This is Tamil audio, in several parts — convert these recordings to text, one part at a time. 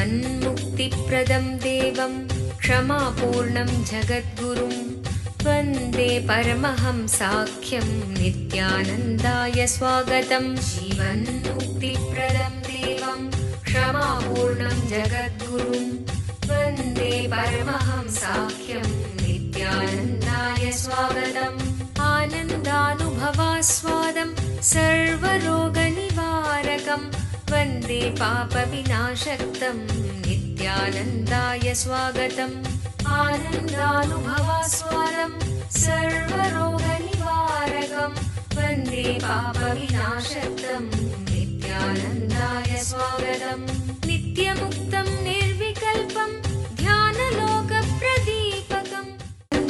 जीवन्मुक्तिप्रदं देवं क्षमापूर्णं जगद्गुरुं वन्दे परमहंसाख्यं नित्यानन्दाय स्वागतं जीवन्मुक्तिप्रदं देवं क्षमापूर्णं जगद्गुरुं वन्दे परमहंसाख्यं नित्यानन्दाय स्वागतम् आनन्दानुभवास्वादं सर्वरोगनिवारकं वन्दे पापविनाशक्तम् नित्यानन्दाय स्वागतम् आनन्दानुभवास्वरम् सर्वरोगनिवारकम् वन्दे पापविनाशक्तम् नित्यानन्दाय स्वागतम् नित्यमुक्तम् निर्विकल्पम् ध्यानलोकप्रदीपकम्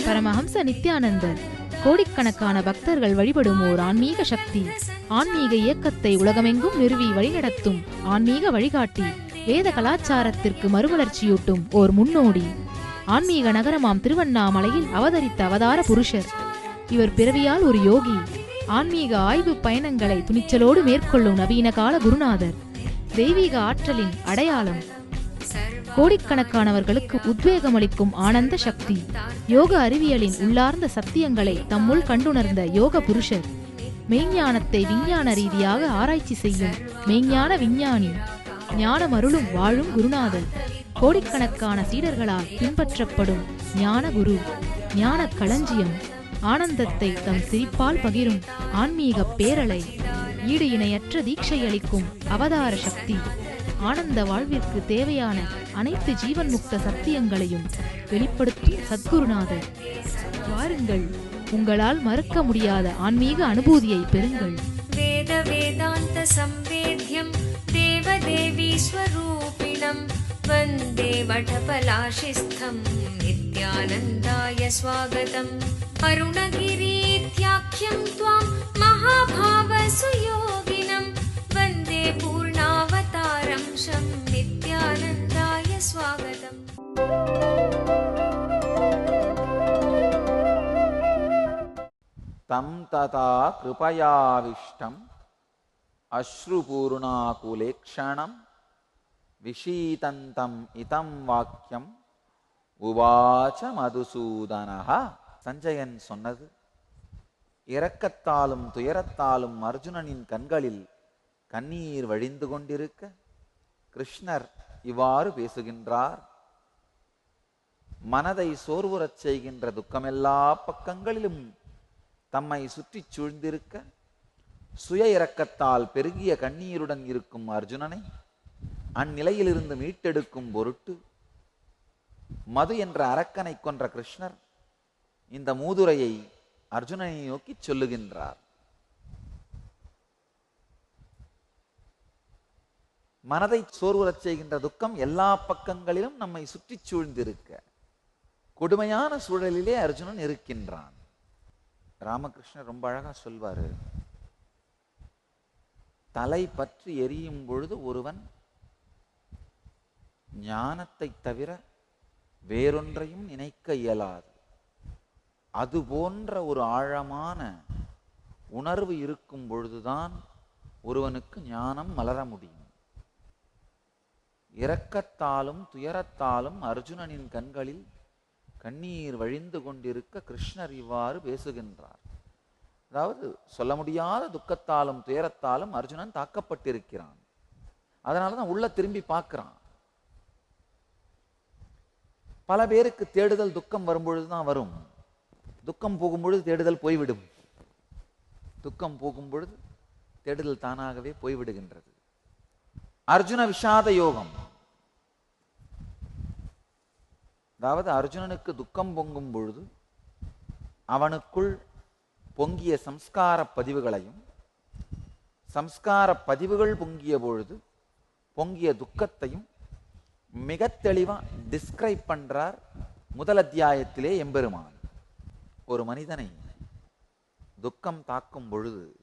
परमहंस नित्यानन्दन् கோடிக்கணக்கான பக்தர்கள் வழிபடும் ஓர் ஆன்மீக சக்தி. ஆன்மீக இயக்கத்தை உலகமெங்கும் நிறுவி வழிநடத்தும் ஆன்மீக வழிகாட்டி வேத கலாச்சாரத்திற்கு மறுமலர்ச்சியூட்டும் ஓர் முன்னோடி. ஆன்மீக நகரமாம் திருவண்ணாமலையில் அவதரித்த அவதார புருஷர். இவர் பிறவியால் ஒரு யோகி. ஆன்மீக ஆய்வு பயணங்களை துணிச்சலோடு மேற்கொள்ளும் நவீன கால குருநாதர். தெய்வீக ஆற்றலின் அடையாளம் கோடிக்கணக்கானவர்களுக்கு உத்வேகம் அளிக்கும் ஆனந்த சக்தி. யோக அறிவியலின் உள்ளார்ந்த சத்தியங்களை தம்முள் கண்டுணர்ந்த யோக புருஷர். மெய்ஞானத்தை விஞ்ஞான ரீதியாக ஆராய்ச்சி செய்யும் மெய்ஞான விஞ்ஞானி. ஞானம் அருளும் வாழும் குருநாதர். கோடிக்கணக்கான சீடர்களால் பின்பற்றப்படும் ஞான குரு. ஞான களஞ்சியம். ஆனந்தத்தை தம் சிரிப்பால் பகிரும் ஆன்மீக பேரலை ஈடு இணையற்ற தீட்சை அளிக்கும் அவதார சக்தி. ஆனந்த வாழ்விற்கு தேவையான அனைத்து ஜீவன் முக்த சத்தியங்களையும் வெளிப்படுத்தும் சத்குருநாதர். வாருங்கள் உங்களால் மறுக்க முடியாத ஆன்மீக அனுபூதியை பெறுங்கள். வேத வேதாந்த சம்வேத்யம் தேவதேவி ஸ்வரூபிணம் வந்தே வடபலாஷிஸ்தம் நித்யானந்தாய ஸ்வாகதம். அருணகிரீத்யாக்கியம் துவாம் மகாபாவ சுயோகினம் வந்தே பூ பரம்சம் நித்யானந்தாய ஸ்வாகதம் தம் ததா கிருபயாவிஷ்டம் அஸ்ருபூர்ணாகுலேக்ஷணம் விஷீதந்தம் இதம் வாக்கியம் உவாச்ச மதுசூதனஹா. சஞ்சயன் சொன்னது. இரக்கத்தாலும் துயரத்தாலும் அர்ஜுனனின் கண்களில் கண்ணீர் வழிந்து கொண்டிருக்க கிருஷ்ணர் இவ்வாறு பேசுகின்றார். மனதை சோர்வுறச் செய்கின்ற துக்கமெல்லா பக்கங்களிலும் தம்மை சுற்றிச் சூழ்ந்திருக்க சுய இரக்கத்தால் பெருகிய கண்ணீருடன் இருக்கும் அர்ஜுனனை அந்நிலையிலிருந்து மீட்டெடுக்கும் பொருட்டு மது என்ற அரக்கனை கொன்ற கிருஷ்ணர் இந்த மூதுரையை அர்ஜுனனை நோக்கி சொல்லுகின்றார். மனதை சோர்வுறச் செய்கின்ற துக்கம் எல்லா பக்கங்களிலும் நம்மை சுற்றிச் சூழ்ந்திருக்க. கொடுமையான சூழலிலே அர்ஜுனன் இருக்கின்றான். ராமகிருஷ்ணர் ரொம்ப அழகா சொல்வாரு. தலை பற்றி எரியும் பொழுது ஒருவன் ஞானத்தை தவிர வேறொன்றையும் நினைக்க இயலாது. அது போன்ற ஒரு ஆழமான உணர்வு இருக்கும் பொழுதுதான் ஒருவனுக்கு ஞானம் மலர முடியும். இரக்கத்தாலும் துயரத்தாலும் அர்ஜுனனின் கண்களில் கண்ணீர் வழிந்து கொண்டிருக்க கிருஷ்ணர் இவ்வாறு பேசுகின்றார். அதாவது சொல்ல முடியாத துக்கத்தாலும் துயரத்தாலும் அர்ஜுனன் தாக்கப்பட்டிருக்கிறான். அதனால தான் உள்ள திரும்பி பார்க்கிறான். பல பேருக்கு தேடுதல் துக்கம் வரும்பொழுது தான் வரும். துக்கம் போகும்பொழுது தேடுதல் போய்விடும். துக்கம் போகும் பொழுது தேடுதல் தானாகவே போய்விடுகின்றது. அர்ஜுன விஷாத யோகம். அதாவது அர்ஜுனனுக்கு துக்கம் பொங்கும் பொழுது அவனுக்குள் பொங்கிய சம்ஸ்கார பதிவுகளையும் சம்ஸ்கார பதிவுகள் பொங்கிய பொழுது பொங்கிய துக்கத்தையும் மிக தெளிவாக டிஸ்கிரைப் பண்றார் முதல் அத்தியாயத்திலே எம்பெருமான். ஒரு மனிதனை துக்கம் தாக்கும் பொழுது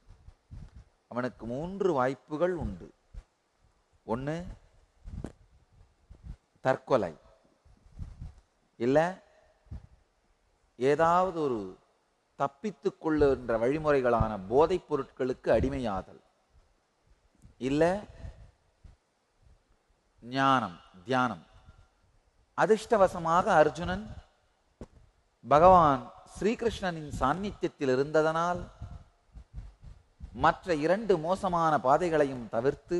அவனுக்கு மூன்று வாய்ப்புகள் உண்டு. ஒன்று தற்கொலை. இல்லை ஏதாவது ஒரு தப்பித்து கொள்ளுகின்ற வழிமுறைகளான போதைப் பொருட்களுக்கு அடிமையாதல். இல்லை ஞானம் தியானம். அதிர்ஷ்டவசமாக அர்ஜுனன் பகவான் ஸ்ரீகிருஷ்ணனின் சாநித்தியத்தில் இருந்ததனால் மற்ற இரண்டு மோசமான பாதைகளையும் தவிர்த்து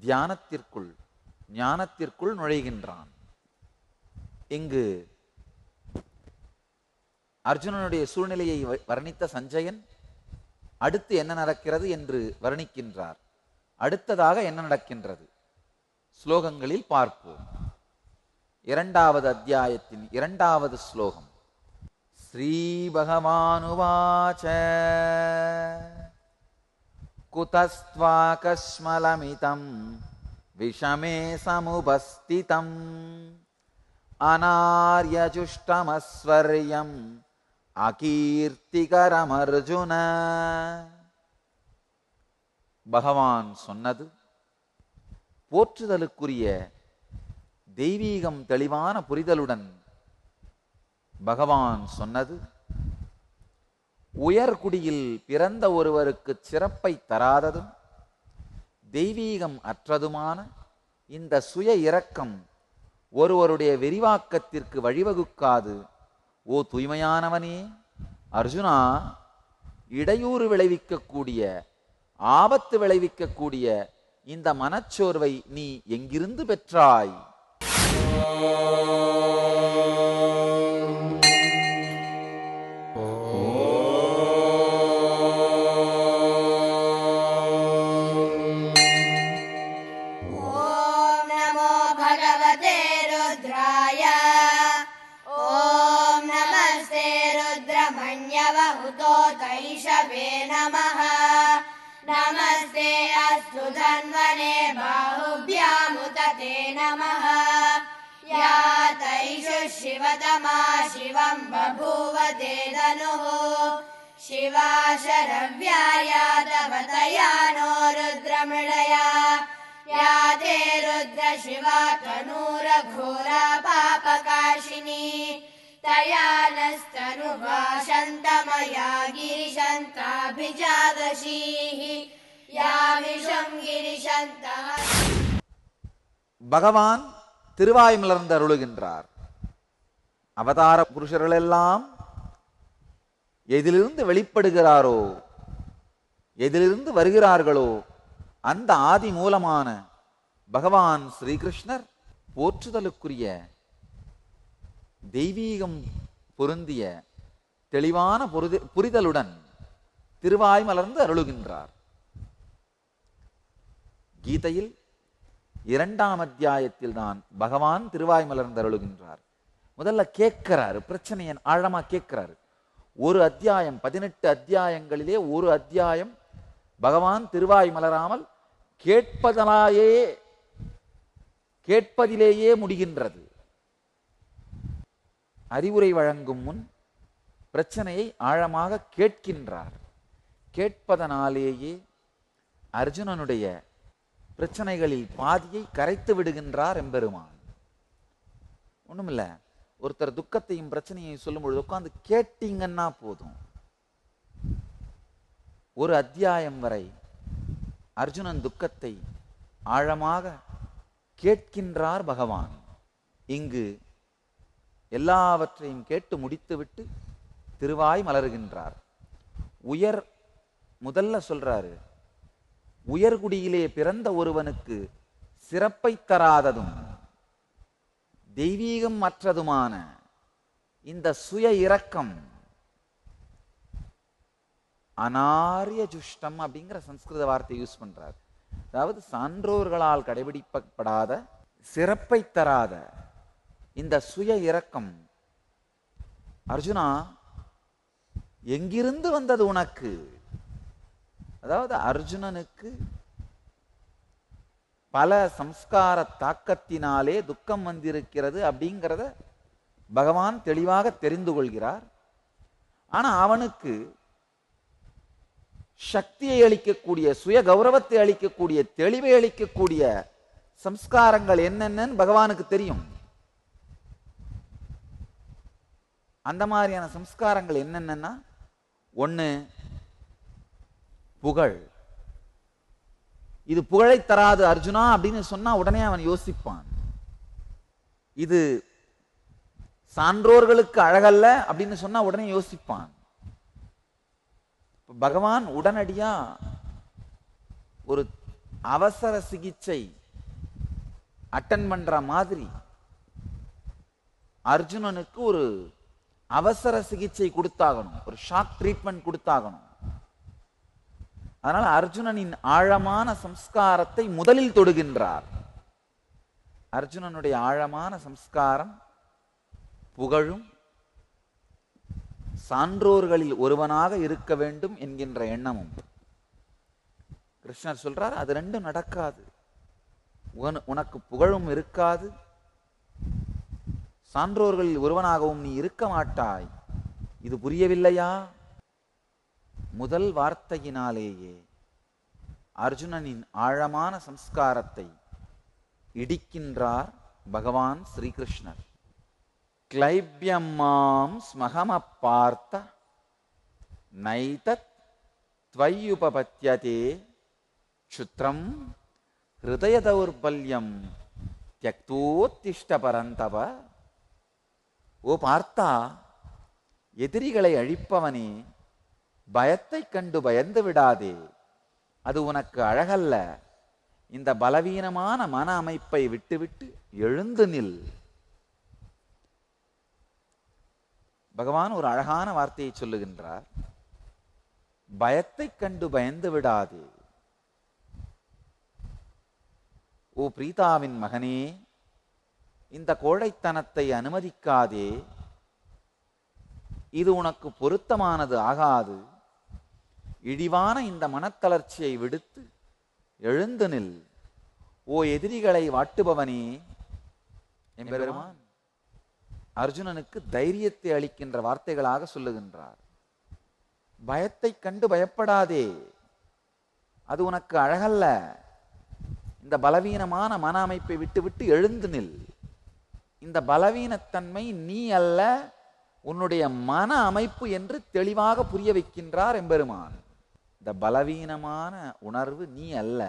தியானத்திற்குள் ஞானத்திற்குள் நுழைகின்றான். இங்கு அர்ஜுனனுடைய சூழ்நிலையை வ- வர்ணித்த சஞ்சயன் அடுத்து என்ன நடக்கிறது என்று வர்ணிக்கின்றார். அடுத்ததாக என்ன நடக்கின்றது? ஸ்லோகங்களில் பார்ப்போம். இரண்டாவது அத்தியாயத்தின் இரண்டாவது ஸ்லோகம். ஸ்ரீ பகவானுவாச்ச. குதஸ்த்வாகஸ்மலமிதம் விஷமே சமுபஸ்திதம் அநார்யஜுஷ்டமஸ்வர்யம் அகீர்த்திகரமர்ஜுன பகவான் சொன்னது போற்றுதலுக்குரிய தெய்வீகம் தெளிவான புரிதலுடன் பகவான் சொன்னது உயர்குடியில் பிறந்த ஒருவருக்கு சிறப்பை தராததும் தெய்வீகம் அற்றதுமான இந்த சுய இரக்கம் ஒருவருடைய விரிவாக்கத்திற்கு வழிவகுக்காது. ஓ தூய்மையானவனே அர்ஜுனா இடையூறு விளைவிக்கக்கூடிய ஆபத்து விளைவிக்கக்கூடிய இந்த மனச்சோர்வை நீ எங்கிருந்து பெற்றாய்? शिवतमा शिवं बभूव ते धनुः शिवा शरव्याया तव तया नो रुद्रमृडया या ते रुद्र शिवा तनूरघोरा पापकाशिनी तया नस्तनुभाषन्तमया गिरिशन्ताभिजादशीः या विषं गिरिशन्तः பகவான் திருவாய் அவதார புருஷர்கள் அவதார புருஷர்களெல்லாம் எதிலிருந்து வெளிப்படுகிறாரோ எதிலிருந்து வருகிறார்களோ அந்த ஆதி மூலமான பகவான் ஸ்ரீகிருஷ்ணர் போற்றுதலுக்குரிய தெய்வீகம் பொருந்திய தெளிவான பொருதி- புரிதலுடன் திருவாய் மலர்ந்து அருளுகின்றார். கீதையில் இரண்டாம் அத்தியாயத்தில் தான் பகவான் திருவாய் மலர்ந்து அருளுகின்றார். முதல்ல கேட்கிறாரு பிரச்சனையை ஆழமா கேட்கிறாரு. ஒரு அத்தியாயம் பதினெட்டு அத்தியாயங்களிலே ஒரு அத்தியாயம் பகவான் திருவாய் மலராமல் கேட்பதனாயே கேட்பதிலேயே முடிகின்றது. அறிவுரை வழங்கும் முன் பிரச்சனையை ஆழமாக கேட்கின்றார். கேட்பதனாலேயே அர்ஜுனனுடைய பிரச்சனைகளில் பாதியை கரைத்து விடுகின்றார் எம்பெருமான். ஒண்ணுமில்ல. ஒருத்தர் துக்கத்தையும் பிரச்சனையையும் சொல்லும் பொழுது உட்கார்ந்து கேட்டீங்கன்னா போதும். ஒரு அத்தியாயம் வரை அர்ஜுனன் துக்கத்தை ஆழமாக கேட்கின்றார் பகவான். இங்கு எல்லாவற்றையும் கேட்டு முடித்துவிட்டு திருவாய் மலருகின்றார். உயர் முதல்ல சொல்றாரு உயர்குடியிலே பிறந்த ஒருவனுக்கு சிறப்பை தராததும் தெய்வீகம் மற்றதுமான இந்த சுய இரக்கம் அனாரிய ஜுஷ்டம் அப்படிங்கிற சம்ஸ்கிருத வார்த்தை யூஸ் பண்றார். அதாவது சான்றோர்களால் கடைபிடிக்கப்படாத சிறப்பை தராத இந்த சுய இரக்கம். அர்ஜுனா எங்கிருந்து வந்தது உனக்கு? அதாவது அர்ஜுனனுக்கு பல சம்ஸ்கார தாக்கத்தினாலே துக்கம் வந்திருக்கிறது அப்படிங்கிறத பகவான் தெளிவாக தெரிந்து கொள்கிறார். ஆனா அவனுக்கு சக்தியை அளிக்கக்கூடிய சுய கௌரவத்தை அளிக்கக்கூடிய தெளிவை அளிக்கக்கூடிய சம்ஸ்காரங்கள் என்னென்னு பகவானுக்கு தெரியும். அந்த மாதிரியான சம்ஸ்காரங்கள் என்னென்னன்னா ஒன்று புகழ். இது புகழை தராது அர்ஜுனா அப்படின்னு சொன்னா உடனே அவன் யோசிப்பான். இது சான்றோர்களுக்கு அழகல்ல அப்படின்னு சொன்னா உடனே யோசிப்பான். பகவான் உடனடியா ஒரு அவசர சிகிச்சை அட்டன் பண்ற மாதிரி அர்ஜுனனுக்கு ஒரு அவசர சிகிச்சை கொடுத்தாகணும். ஒரு ஷாக் ட்ரீட்மெண்ட் கொடுத்தாகணும். அதனால அர்ஜுனனின் ஆழமான சம்ஸ்காரத்தை முதலில் தொடுகின்றார். அர்ஜுனனுடைய ஆழமான சம்ஸ்காரம் புகழும் சான்றோர்களில் ஒருவனாக இருக்க வேண்டும் என்கின்ற எண்ணமும். கிருஷ்ணர் சொல்றார் அது ரெண்டும் நடக்காது. உனக்கு புகழும் இருக்காது. சான்றோர்களில் ஒருவனாகவும் நீ இருக்க மாட்டாய். இது புரியவில்லையா? முதல் வார்த்தையினாலேயே அர்ஜுனனின் ஆழமான சம்ஸ்காரத்தை இடிக்கின்றார் பகவான் ஸ்ரீகிருஷ்ணர். கிளைபியம்மாம் ஸ்மகம பார்த்த நைதத் துவையுபபத்தியதே க்ஷுத்ரம் ஹிருதய தௌர்பல்யம் தியக்தோத்திஷ்ட பரந்தவ ஓ பார்த்தா எதிரிகளை அழிப்பவனே பயத்தை கண்டு பயந்து விடாதே. அது உனக்கு அழகல்ல. இந்த பலவீனமான மன அமைப்பை விட்டுவிட்டு எழுந்து நில். பகவான் ஒரு அழகான வார்த்தையை சொல்லுகின்றார். பயத்தை கண்டு பயந்து விடாதே. ஓ பிரீதாவின் மகனே இந்த கோழைத்தனத்தை அனுமதிக்காதே. இது உனக்கு பொருத்தமானது ஆகாது. இழிவான இந்த மனத்தளர்ச்சியை விடுத்து எழுந்து நில். ஓ எதிரிகளை வாட்டுபவனே எம்பெருமான் அர்ஜுனனுக்கு தைரியத்தை அளிக்கின்ற வார்த்தைகளாக சொல்லுகின்றார். பயத்தைக் கண்டு பயப்படாதே. அது உனக்கு அழகல்ல. இந்த பலவீனமான மன அமைப்பை விட்டுவிட்டு எழுந்து நில். இந்த பலவீனத்தன்மை நீ அல்ல உன்னுடைய மன அமைப்பு என்று தெளிவாக புரிய வைக்கின்றார் எம்பெருமான். இந்த பலவீனமான உணர்வு நீ அல்ல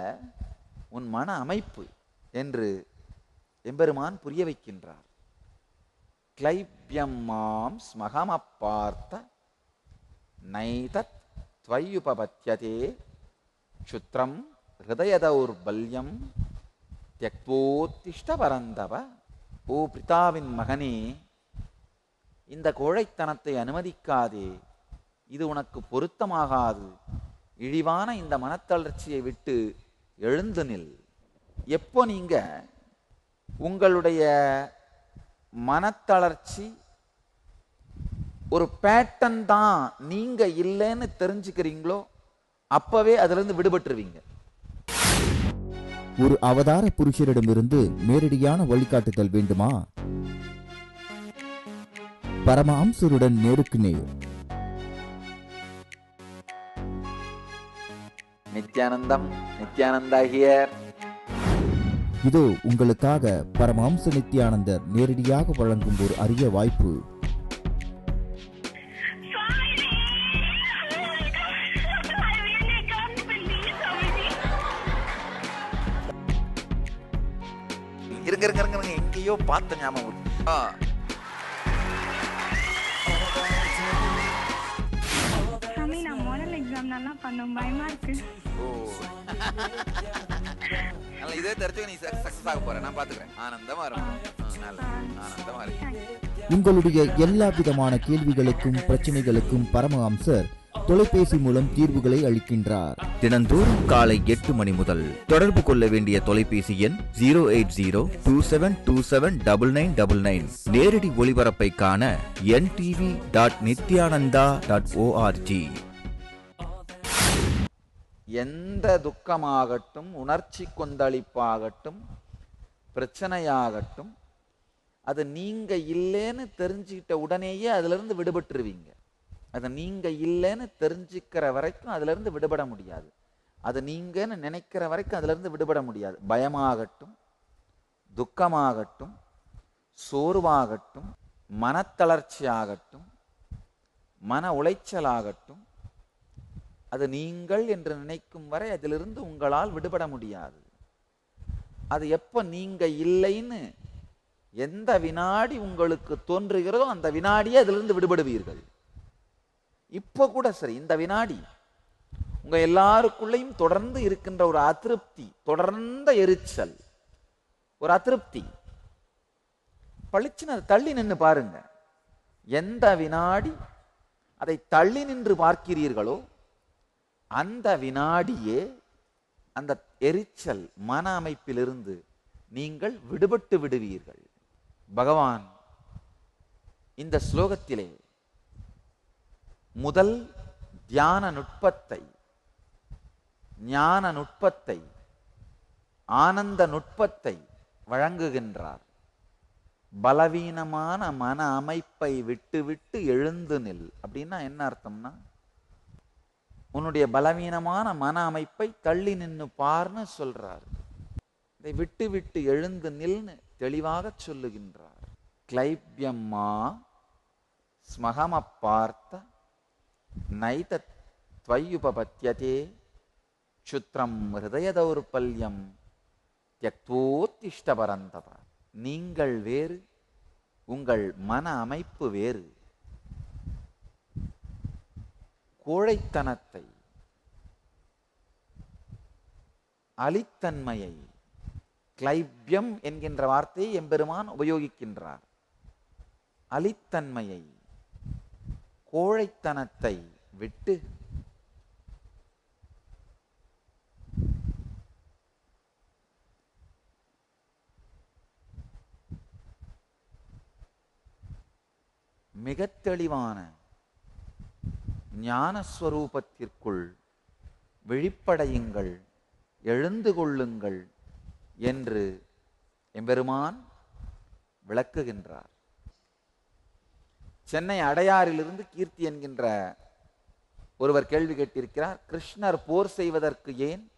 உன் மன அமைப்பு என்று எம்பெருமான் புரிய வைக்கின்றார். கிளைபியம் மாம் ஸ்மகமப்பார்த்த நைதத் துவையுபபத்தியதே சுத்திரம் ஹிருதயதௌர்பல்யம் தியக்போத்திஷ்ட பரந்தவ ஓ பிரிதாவின் மகனே இந்த கோழைத்தனத்தை அனுமதிக்காதே இது உனக்கு பொருத்தமாகாது. இழிவான இந்த மனத்தளர்ச்சியை விட்டு எழுந்து நில். எப்போ நீங்க உங்களுடைய மனத்தளர்ச்சி ஒரு பேட்டன் தான் நீங்க இல்லைன்னு தெரிஞ்சுக்கிறீங்களோ அப்பவே அதுலிருந்து விடுபட்டுருவீங்க. ஒரு அவதார புருஷரிடமிருந்து நேரடியான வழிகாட்டுதல் வேண்டுமா? பரமஹம்சருடன் நேருக்கு நேர். நித்யானந்தம் நித்யானந்தா ஹியர் இதோ உங்களுக்காக பரமஹம்ச நித்யானந்தர் நேரடியாக வழங்கும் ஒரு அரிய வாய்ப்பு. இருங்க இருங்க இருங்க எங்கேயோ பார்த்த ஞாபகம் சாமி நான் மாடல் எக்ஸாம் நல்லா பண்ணோம். பயமா இருக்கு. ஓ. நல்ல இதே தெரிஞ்சுக்க நீ சக்சஸ் ஆக போற. நான் பாத்துக்கிறேன். ஆனந்தமா இருக்கும் நல்ல ஆனந்தமா இருக்கு உங்களுடைய எல்லா விதமான கேள்விகளுக்கும் பிரச்சனைகளுக்கும் பரமஹம்சர் தொலைபேசி மூலம் தீர்வுகளை அளிக்கின்றார். தினந்தோறும் காலை எட்டு மணி முதல் தொடர்பு கொள்ள வேண்டிய தொலைபேசி எண் zero eight zero two seven two seven double nine double nine. நேரடி ஒளிபரப்பை காண NTV dot Nithyananda dot O R G எந்த துக்கமாகட்டும் உணர்ச்சி கொந்தளிப்பாகட்டும் பிரச்சனையாகட்டும் அது நீங்க இல்லைன்னு தெரிஞ்சுக்கிட்ட உடனேயே அதுலேருந்து விடுபட்டுருவீங்க. அது நீங்க இல்லைன்னு தெரிஞ்சுக்கிற வரைக்கும் அதுலேருந்து விடுபட முடியாது. அது நீங்கன்னு நினைக்கிற வரைக்கும் அதுலேருந்து விடுபட முடியாது. பயமாகட்டும் துக்கமாகட்டும் சோர்வாகட்டும் மனத்தளர்ச்சி ஆகட்டும் மன உளைச்சலாகட்டும் அது நீங்கள் என்று நினைக்கும் வரை அதிலிருந்து உங்களால் விடுபட முடியாது. அது எப்போ நீங்கள் இல்லைன்னு எந்த வினாடி உங்களுக்கு தோன்றுகிறதோ அந்த வினாடியே அதிலிருந்து விடுபடுவீர்கள். இப்போ கூட சரி இந்த வினாடி உங்கள் எல்லாருக்குள்ளேயும் தொடர்ந்து இருக்கின்ற ஒரு அதிருப்தி தொடர்ந்த எரிச்சல் ஒரு அதிருப்தி. பளிச்சுன்னு அதை தள்ளி நின்று பாருங்க. எந்த வினாடி அதை தள்ளி நின்று பார்க்கிறீர்களோ அந்த வினாடியே அந்த எரிச்சல் மன அமைப்பிலிருந்து நீங்கள் விடுபட்டு விடுவீர்கள். பகவான் இந்த ஸ்லோகத்திலே முதல் தியான நுட்பத்தை ஞான நுட்பத்தை ஆனந்த நுட்பத்தை வழங்குகின்றார். பலவீனமான மன அமைப்பை விட்டுவிட்டு எழுந்து நில் அப்படின்னா என்ன அர்த்தம்னா உன்னுடைய பலவீனமான மன அமைப்பை தள்ளி நின்று பார்ன்னு சொல்றார். இதை விட்டு விட்டு எழுந்து நில்னு தெளிவாக சொல்லுகின்றார். கிளைப்யம்மா ஸ்மகம பார்த்த நைத துவயுபபத்தியதே சுத்திரம் ஹிருதய தௌர்பல்யம் தியக்தோத்திஷ்ட நீங்கள் வேறு உங்கள் மன அமைப்பு வேறு. கோழைத்தனத்தை அலித்தன்மையை கிளைப்யம் என்கின்ற வார்த்தையை எம்பெருமான் உபயோகிக்கின்றார். அலித்தன்மையை கோழைத்தனத்தை விட்டு மிக தெளிவான ஞானஸ்வரூபத்திற்குள் விழிப்படையுங்கள் எழுந்து கொள்ளுங்கள் என்று எம்பெருமான் விளக்குகின்றார். சென்னை அடையாறிலிருந்து கீர்த்தி என்கின்ற ஒருவர் கேள்வி கேட்டிருக்கிறார் கிருஷ்ணர் போர் செய்வதற்கு ஏன்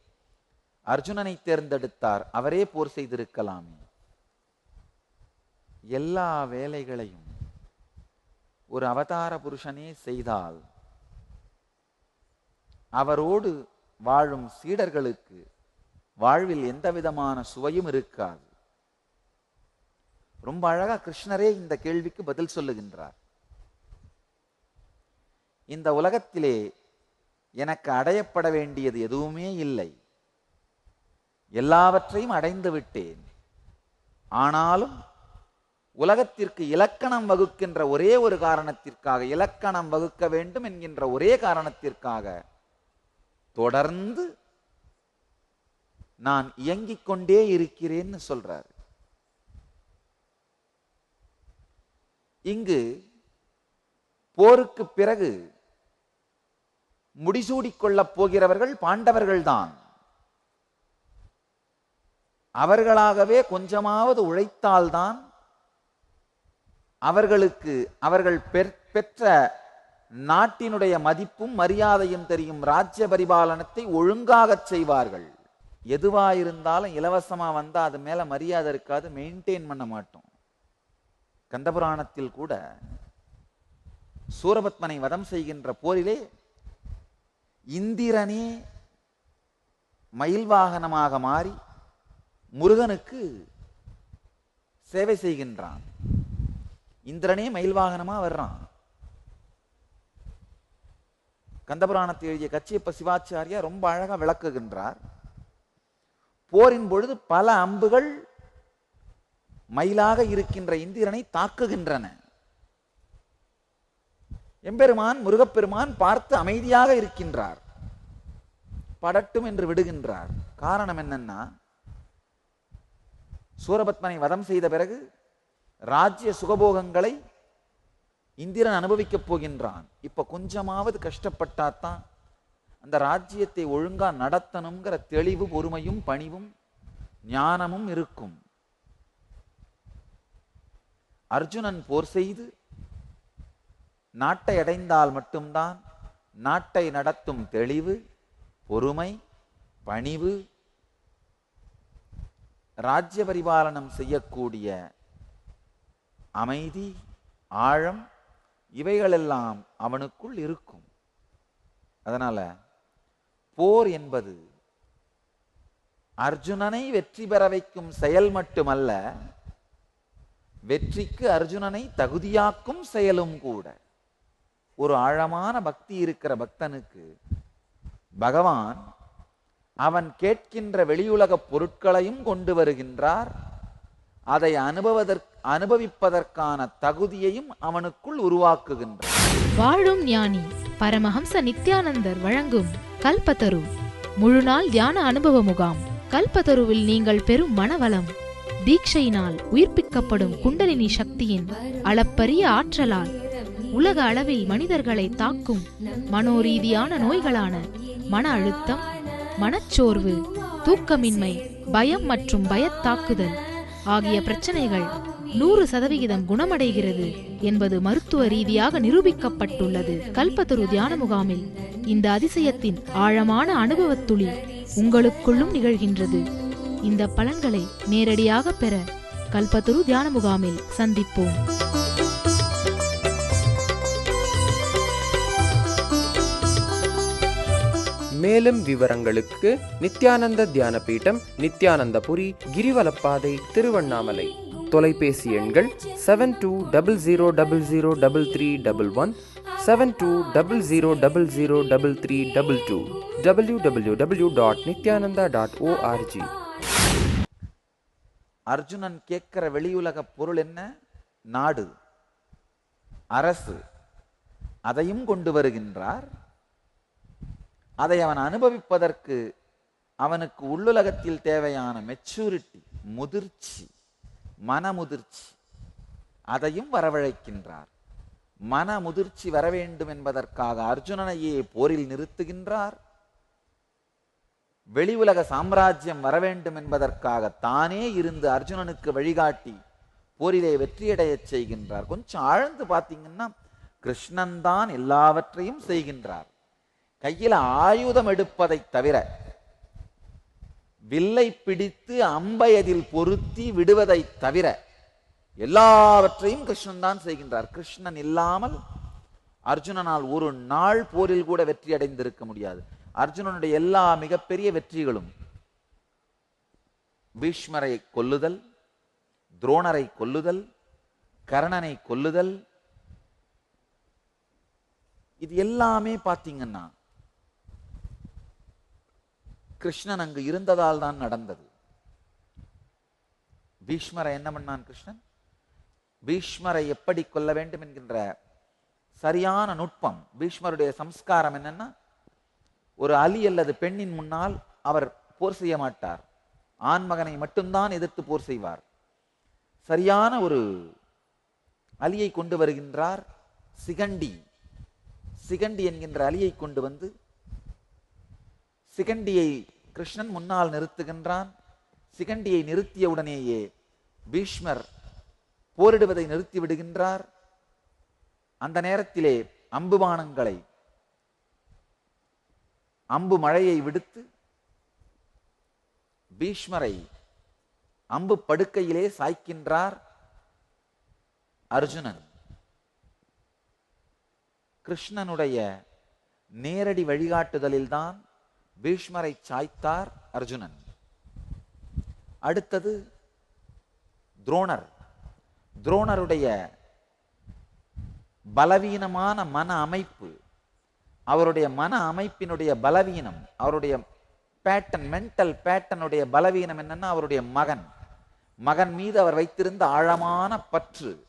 அர்ஜுனனை தேர்ந்தெடுத்தார்? அவரே போர் செய்திருக்கலாமே. எல்லா வேலைகளையும் ஒரு அவதார புருஷனே செய்தால் அவரோடு வாழும் சீடர்களுக்கு வாழ்வில் எந்த விதமான சுவையும் இருக்காது. ரொம்ப அழகா கிருஷ்ணரே இந்த கேள்விக்கு பதில் சொல்லுகின்றார். இந்த உலகத்திலே எனக்கு அடையப்பட வேண்டியது எதுவுமே இல்லை. எல்லாவற்றையும் அடைந்து விட்டேன். ஆனாலும் உலகத்திற்கு இலக்கணம் வகுக்கின்ற ஒரே ஒரு காரணத்திற்காக இலக்கணம் வகுக்க வேண்டும் என்கின்ற ஒரே காரணத்திற்காக தொடர்ந்து நான் இயங்கிக் கொண்டே இருக்கிறேன்னு சொல்றாரு. இங்கு போருக்கு பிறகு முடிசூடிக்கொள்ளப் போகிறவர்கள் பாண்டவர்கள்தான் அவர்களாகவே கொஞ்சமாவது உழைத்தால்தான் அவர்களுக்கு அவர்கள் பெற்- பெற்ற நாட்டினுடைய மதிப்பும் மரியாதையும் தெரியும் ராஜ்ய பரிபாலனத்தை ஒழுங்காகச் செய்வார்கள். எதுவா இருந்தாலும் இலவசமா வந்தா அது மேல மரியாதை இருக்காது மெயின்டைன் பண்ண மாட்டோம். கந்தபுராணத்தில் கூட சூரபத்மனை வதம் செய்கின்ற போரிலே இந்திரனே மயில் வாகனமாக மாறி முருகனுக்கு சேவை செய்கின்றான். இந்திரனே மயில் வாகனமா வர்றான். கந்தபுராணத்தை எழுதிய கச்சியப்ப சிவாச்சாரியா ரொம்ப அழகாக விளக்குகின்றார். போரின் பொழுது பல அம்புகள் மயிலாக இருக்கின்ற இந்திரனை தாக்குகின்றன. எம்பெருமான் முருகப்பெருமான் பார்த்து அமைதியாக இருக்கின்றார். படட்டும் என்று விடுகின்றார். காரணம் என்னன்னா சூரபத்மனை வதம் செய்த பிறகு ராஜ்ய சுகபோகங்களை இந்திரன் அனுபவிக்கப் போகின்றான். இப்ப கொஞ்சமாவது கஷ்டப்பட்டாதான் அந்த ராஜ்யத்தை ஒழுங்கா நடத்தணுங்கிற தெளிவு பொறுமையும் பணிவும் ஞானமும் இருக்கும். அர்ஜுனன் போர் செய்து நாட்டை அடைந்தால் மட்டும்தான் நாட்டை நடத்தும் தெளிவு பொறுமை பணிவு ராஜ்ய பரிபாலனம் செய்யக்கூடிய அமைதி ஆழம் இவைகளெல்லாம் அவனுக்குள் இருக்கும். அதனால போர் என்பது அர்ஜுனனை வெற்றி பெற வைக்கும் செயல் மட்டுமல்ல வெற்றிக்கு அர்ஜுனனை தகுதியாக்கும் செயலும் கூட. ஒரு ஆழமான பக்தி இருக்கிற பக்தனுக்கு பகவான் அவன் கேட்கின்ற வெளியுலக பொருட்களையும் கொண்டு வருகின்றார். அதை அனுபவதற்கு அனுபவிப்பதற்கான தகுதியையும் அவனுக்குள் உருவாக்குகின்றான். வாழும் ஞானி பரமஹம்ச நித்யானந்தர் வழங்கும் கல்பத்தரு முழுநாள் தியான அனுபவ முகாம். கல்பத்தருவில் நீங்கள் பெறும் மனவளம். தீட்சையினால் உயிர்ப்பிக்கப்படும் குண்டலினி சக்தியின் அளப்பரிய ஆற்றலால் உலக அளவில் மனிதர்களை தாக்கும் மனோரீதியான நோய்களான மன அழுத்தம் மனச்சோர்வு தூக்கமின்மை பயம் மற்றும் பயத்தாக்குதல் ஆகிய பிரச்சனைகள் நூறு சதவிகிதம் குணமடைகிறது என்பது மருத்துவ ரீதியாக நிரூபிக்கப்பட்டுள்ளது. கல்பத்தரு தியான முகாமில் இந்த அதிசயத்தின் ஆழமான அனுபவத்துளி உங்களுக்குள்ளும் நிகழ்கின்றது. இந்த பலன்களை நேரடியாக பெற கல்பத்தரு தியான முகாமில் சந்திப்போம். மேலும் விவரங்களுக்கு நித்யானந்த தியான பீட்டம் நித்யானந்தபுரி கிரிவலப்பாதை திருவண்ணாமலை. தொலைபேசி எண்கள் seven two double zero double zero double three double one seven two double zero double zero double three double two W W W dot Nithyananda dot O R G Arjunan கேட்கிற வெளியுலக பொருள் என்ன? நாடு. அரசு. அதையும் கொண்டு வருகின்றார். அதை அவன் அனுபவிப்பதற்கு அவனுக்கு உள்ளுலகத்தில் தேவையான மெச்சூரிட்டி முதிர்ச்சி மனமுதிர்ச்சி அதையும் வரவழைக்கின்றார். மன முதிர்ச்சி வர வேண்டும் என்பதற்காக அர்ஜுனனையே போரில் நிறுத்துகின்றார். வெளி உலக சாம்ராஜ்யம் வர வேண்டும் என்பதற்காக தானே இருந்து அர்ஜுனனுக்கு வழிகாட்டி போரிலே வெற்றியடையச் செய்கின்றார். கொஞ்சம் ஆழ்ந்து பார்த்தீங்கன்னா கிருஷ்ணன் தான் எல்லாவற்றையும் செய்கின்றார். கையில் ஆயுதம் எடுப்பதை தவிர வில்லை பிடித்து அம்பை அதில் பொருத்தி விடுவதை தவிர எல்லாவற்றையும் கிருஷ்ணன் தான் செய்கின்றார். கிருஷ்ணன் இல்லாமல் அர்ஜுனனால் ஒரு நாள் போரில் கூட வெற்றி அடைந்திருக்க முடியாது. அர்ஜுனனுடைய எல்லா மிகப்பெரிய வெற்றிகளும் பீஷ்மரை கொல்லுதல் துரோணரை கொல்லுதல் கர்ணனை கொல்லுதல் இது எல்லாமே பார்த்தீங்கன்னா கிருஷ்ணன் அங்கு இருந்ததால் தான் நடந்தது. பீஷ்மரை என்ன பண்ணான் கிருஷ்ணன்? பீஷ்மரை எப்படி கொல்ல வேண்டும் என்கின்ற சரியான நுட்பம் பீஷ்மருடைய சம்ஸ்காரம் என்னன்னா ஒரு அலி அல்லது பெண்ணின் முன்னால் அவர் போர் செய்ய மாட்டார். ஆண்மகனை மட்டும்தான் எதிர்த்து போர் செய்வார். சரியான ஒரு அலியை கொண்டு வருகின்றார் சிகண்டி. சிகண்டி என்கின்ற அலியை கொண்டு வந்து சிகண்டியை கிருஷ்ணன் முன்னால் நிறுத்துகின்றான். சிகண்டியை நிறுத்திய உடனேயே பீஷ்மர் போரிடுவதை நிறுத்தி விடுகின்றார் அந்த நேரத்திலே அம்புபானங்களை அம்பு மழையை விடுத்து பீஷ்மரை அம்பு படுக்கையிலே சாய்க்கின்றார் அர்ஜுனன். கிருஷ்ணனுடைய நேரடி வழிகாட்டுதலில்தான் பீஷ்மரை சாய்த்தார் அர்ஜுனன். அடுத்தது துரோணர். துரோணருடைய பலவீனமான மன அமைப்பு அவருடைய மன அமைப்பினுடைய பலவீனம் அவருடைய பேட்டன் மென்டல் பேட்டனுடைய பலவீனம் என்னன்னா அவருடைய மகன். மகன் மீது அவர் வைத்திருந்த ஆழமான பற்று.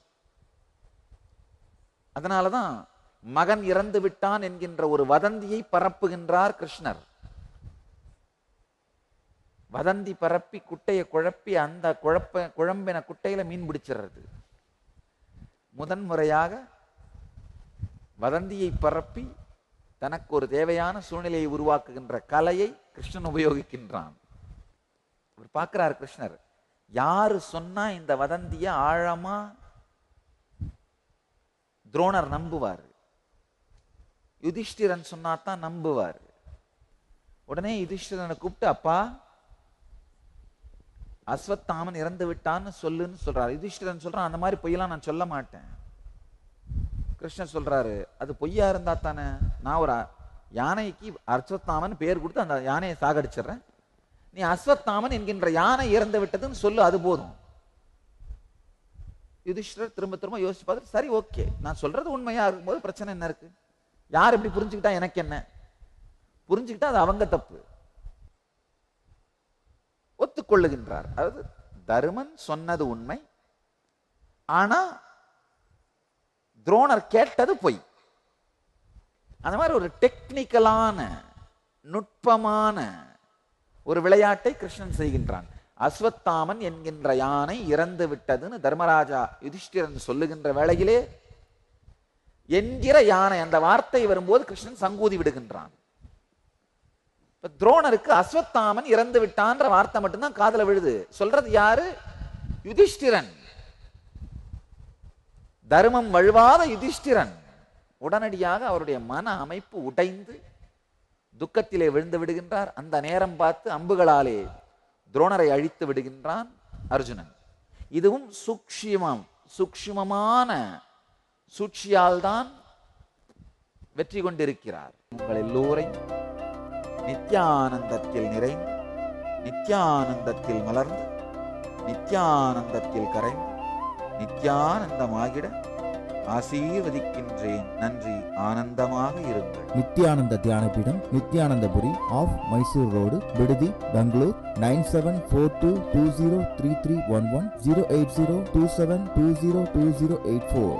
அதனாலதான் மகன் இறந்து விட்டான் என்கின்ற ஒரு வதந்தியை பரப்புகின்றார் கிருஷ்ணர். வதந்தி பரப்பி குட்டையை குழப்பி அந்த குழப்ப குழம்பின குட்டையில மீன் பிடிச்சிடுறது. முதன் முறையாக வதந்தியை பரப்பி தனக்கு ஒரு தேவையான சூழ்நிலையை உருவாக்குகின்ற கலையை கிருஷ்ணன் உபயோகிக்கின்றான். அவர் பார்க்கிறார் கிருஷ்ணர் யாரு சொன்னா இந்த வதந்தியை ஆழமா துரோணர் நம்புவார்? யுதிஷ்டிரன் சொன்னாதான் நம்புவார். உடனே யுதிஷ்டிரனை கூப்பிட்டு அப்பா அஸ்வத்தாமன் இறந்து விட்டான்னு சொல்லுன்னு சொல்றாரு. யுதிஷ்டிரன் சொல்றான் அந்த மாதிரி பொய்யெல்லாம் நான் சொல்ல மாட்டேன். கிருஷ்ணன் சொல்றாரு அது பொய்யா இருந்தா தானே? நான் ஒரு யானைக்கு அஸ்வத்தாமன் பேர் கொடுத்து அந்த யானையை சாகடிச்சிடுறேன். நீ அஸ்வத்தாமன் என்கின்ற யானை இறந்து விட்டதுன்னு சொல்லு அது போதும். யுதிஷ்டர் திரும்ப திரும்ப யோசிச்சு பார்த்துட்டு சரி ஓகே. நான் சொல்றது உண்மையா இருக்கும்போது பிரச்சனை என்ன இருக்கு? யார் இப்படி புரிஞ்சுக்கிட்டா எனக்கு என்ன? புரிஞ்சுக்கிட்டா அது அவங்க தப்பு. ஒத்துக்கொள்ளுகின்றார். அதாவது தருமன் சொன்னது உண்மை ஆனா துரோணர் கேட்டது பொய். அந்த மாதிரி ஒரு டெக்னிக்கலான நுட்பமான ஒரு விளையாட்டை கிருஷ்ணன் செய்கின்றான். அஸ்வத்தாமன் என்கின்ற யானை இறந்து விட்டதுன்னு தர்மராஜா யுதிஷ்டிரன் சொல்லுகின்ற வேளையிலே என்கிற யானை அந்த வார்த்தை வரும்போது கிருஷ்ணன் சங்கூதி விடுகின்றான். இப்ப துரோணருக்கு அஸ்வத்தாமன் இறந்து விட்டான்ற வார்த்தை மட்டும்தான் காதுல விழுது. சொல்றது யாரு? யுதிஷ்டிரன். தர்மம் வழுவாத யுதிஷ்டிரன். உடனடியாக அவருடைய மன அமைப்பு உடைந்து துக்கத்திலே விழுந்து விடுகின்றார். அந்த நேரம் பார்த்து அம்புகளாலே துரோணரை அழித்து விடுகின்றான் அர்ஜுனன். இதுவும் சூக்ஷிமம் சூக்ஷிமமான சூழ்ச்சியால் தான் வெற்றி கொண்டிருக்கிறார். உங்கள் எல்லோரையும் நித்யானந்தத்தில் நிறைந்து நித்யானந்தத்தில் மலர்ந்து நித்யானந்தத்தில் கரைந்து நித்யானந்தமாகிட ஆசீர்வதிக்கின்றேன். நன்றி ஆனந்தமாக இருங்கள். நித்யானந்த தியானபீடம் நித்யானந்தபுரி ஆஃப் மைசூர் ரோடு விடுதி Bangalore nine seven four two two zero three three one one zero eight zero two seven two zero two zero eight four.